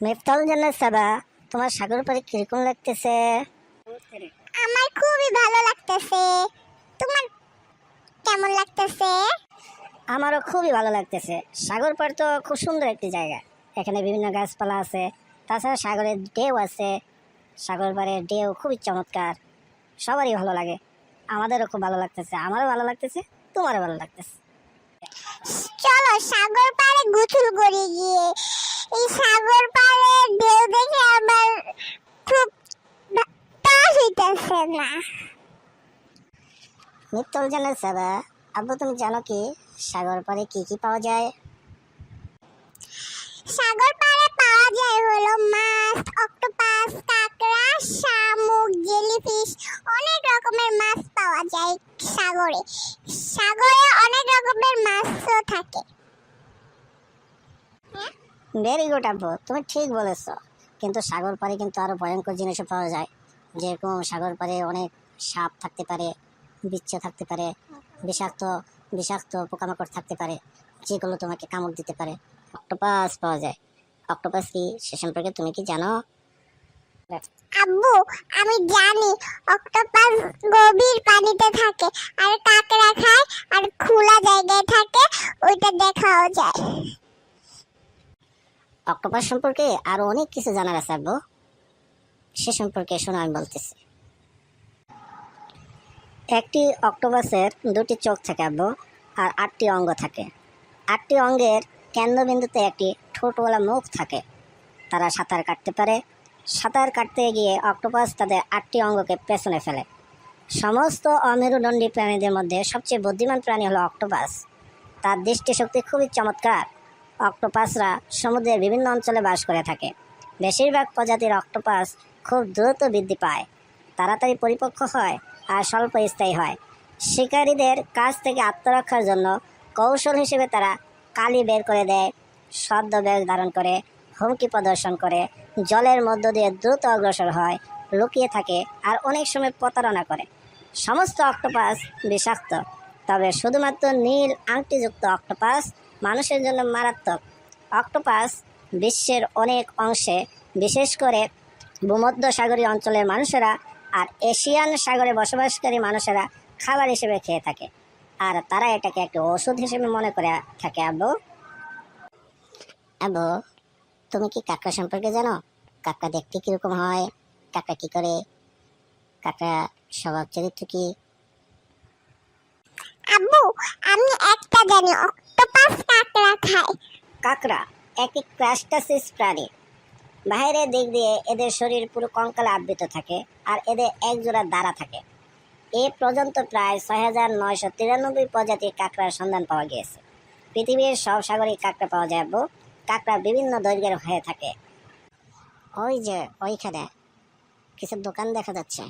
জান্নাত সাবা তোমার সাগর পাড়ে কীরকম লাগতেছে? আমার খুবই ভালো লাগতেছে। তোমার কেমন লাগতেছে? আমারও খুবই ভালো লাগতেছে। সাগর পাড় তো খুব সুন্দর একটি জায়গা। এখানে বিভিন্ন গাছপালা আছে। তাছাড়া সাগরের ঢেউ আছে। সাগর পাড়ের ঢেউ খুবই চমৎকার। সবারই ভালো লাগে। আমাদেরও খুব ভালো লাগতেছে। আমারও ভালো লাগতেছে তোমারও ভালো লাগতেছে। চলো সাগর পাড়ে গোসল করে গিয়ে এই সাগর পাড়ে ঢেউ দেখে আমার খুব ভা- তাস হইতেছে না। মিত্তল জান্নাত সাবা। আব্বু তুমি জানো কি? সাগর পাড়ে কি কি পাওয়া যায়? সাগর পাড়ে পাওয়া যায় হলো মাছ অক্টোপাস কাঁকড়া শামুক জেলিফিশ অনেক রকমের মাছ পাওয়া যায় সাগরে। সাগরে অনেক রকমের মাছও থাকে। ভেরি গুড আব্বু। তুমি ঠিক বলেছ। কিন্তু সাগর পাড়ে কিন্তু আরও ভয়ঙ্কর জিনিসও পাওয়া যায়। যেরকম সাগর পাড়ে অনেক সাপ থাকতে পারে বিচ্ছা থাকতে পারে বিষাক্ত বিষাক্ত পোকামাকড় থাকতে পারে যেগুলো তোমাকে কামড় দিতে পারে। অক্টোপাস পাওয়া যায়। অক্টোপাস কি? সে সম্পর্কে তুমি কি জানো? আব্বু আমি জানি। অক্টোপাস গভীর পানিতে থাকে আর কাঁকড়া খায় আর খোলা জায়গায় থাকে ওইটা দেখাও যায়। অক্টোপাস সম্পর্কে আরও অনেক কিছু জানার আছে আব্বু। সে সম্পর্কে শোনো, আমি বলতেছি। একটি অক্টোপাসের দুটি চোখ থাকে আব্বু, আর আটটি অঙ্গ থাকে। আটটি অঙ্গের কেন্দ্রবিন্দুতে একটি ঠোঁটওয়ালা মুখ থাকে। তারা সাঁতার কাটতে পারে। সাঁতার কাটতে গিয়ে অক্টোপাস তাদের আটটি অঙ্গকে পেছনে ফেলে। সমস্ত অমেরুদণ্ডী প্রাণীদের মধ্যে সবচেয়ে বুদ্ধিমান প্রাণী হলো অক্টোপাস। তার দৃষ্টিশক্তি খুবই চমৎকার। অক্টোপাসরা সমুদ্রের বিভিন্ন অঞ্চলে বাস করে থাকে। বেশিরভাগ প্রজাতির অক্টোপাস খুব দ্রুত বৃদ্ধি পায়। তাড়াতাড়ি পরিপক্ক হয় আর স্বল্প স্থায়ী হয়। শিকারীদের কাছ থেকে আত্মরক্ষার জন্য কৌশল হিসেবে তারা কালি বের করে দেয় শব্দ ছদ্মবেশ ধারণ করে, হুমকি প্রদর্শন করে, জলের মধ্য দিয়ে দ্রুত অগ্রসর হয়, লুকিয়ে থাকে আর অনেক সময় প্রতারণা করে। সমস্ত অক্টোপাস বিষাক্ত, তবে শুধুমাত্র নীল আংটিযুক্ত অক্টোপাস মানুষের জন্য মারাত্মক। অক্টোপাস বিশ্বের অনেক অংশে বিশেষ করে ভূমধ্য সাগরীয় অঞ্চলের মানুষেরা আর এশিয়ান সাগরে বসবাসকারী মানুষেরা খাবার হিসেবে খেয়ে থাকে। আর তারা এটাকে একটা ওষুধ হিসেবে মনে করে থাকে আব্বু। আব্বু তুমি কি কাঁকড়া সম্পর্কে জানো? কাঁকড়া দেখতে কীরকম হয়? কাঁকড়া কি করে? কাঁকড়া স্বভাব চরিত্র কি? আব্বু আমি একটা জানি অক্টোপাস কাঁকড়া খায়। কাঁকড়া একটি ক্রাস্টাসিস প্রাণী। বাইরের দিক দিয়ে এদের শরীর পুরো কঙ্কালে আবৃত থাকে আর এদের এক জোড়া দাঁড়া থাকে। এ পর্যন্ত প্রায় ছয় হাজার নয়শো তিরানব্বই প্রজাতির কাঁকড়ার সন্ধান পাওয়া গিয়েছে। পৃথিবীর সব সাগরিক কাঁকড়া পাওয়া যায় কাঁকড়া বিভিন্ন দৈর্ঘ্যের হয়ে থাকে। ওই যে ওইখানে কিছু দোকান দেখা যাচ্ছে।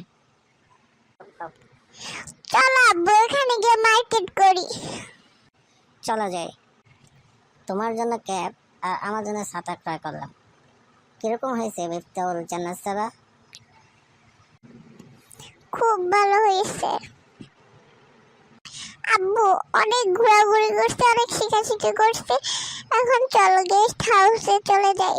চলো আব্বু এখানে গিয়ে মার্কেট করি। চলো যাই। তোমার জন্য ক্যাব আর আমার জন্য ছাতা ক্রয় করলাম। কীরকম হয়েছে মিফতাউল জান্নাত সাবা? খুব ভালো হয়েছে। আব্বু অনেক ঘোরাঘুরি করছে, অনেক শিখা শিখাশিখি করছে। এখন চলো গেস্ট হাউসে চলে যাই।